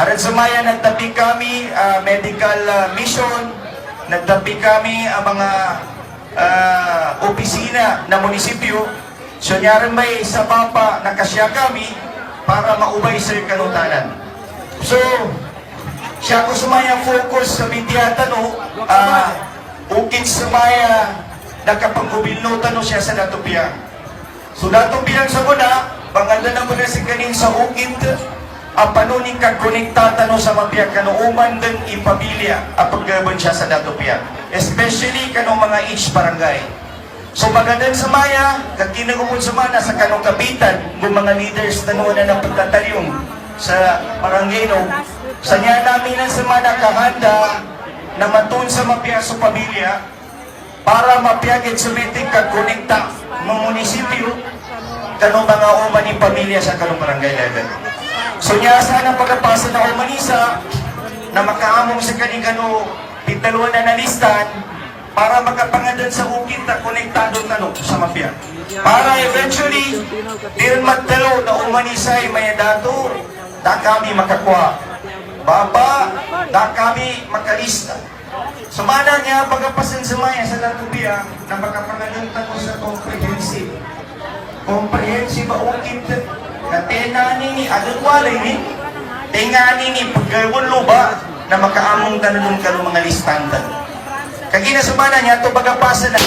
Aran sumaya nagtabi kami ah, medical ah, mission, nagtabi kami ang mga ah, opisina na munisipyo. So nyaran may sa papa nakasya kami para maubay sa kanutanan. So, siya ko sumaya focus sa bidiyata no, ah, ukit sumaya nakapag-ubilno no siya sa datupya. So dato bilang sa muna, banganda na muna si kaning sa ukit, ang panuning kagkonektata no sa mapya kanuuman din ipamilya ang paggaban siya sa datupya. Especially kanong mga each barangay. So magandang sa maya, kaginagumon sa mana sa kanong kapitan, ng mga leaders na noon na ng pagtatalyong sa barangay no, sa niya namin ang sa mana kahanda na matun sa mapya sa pamilya para mapiyagit sa kagkonekta ng munisipyo kanong mga uman ni pamilya sa kanong barangay level. So niya sana pagkapasa na umanisa na makaamong sa kaning kano pitaluan na nalistan para makapangadan sa ukit na konektado tano sa mafia. Para eventually, din magtalo na umanisay may dato, da kami makakuha. Baba, da kami makalista. Sumana niya pagkapasan sa maya sa Latubia na makapangadan tano sa comprehensive. Comprehensive ukit na tenani ni adun walay ni tengani ni pagkawon luba na makaamong tanong kanong mga listandan. Kagina sumana niya to bagapasa na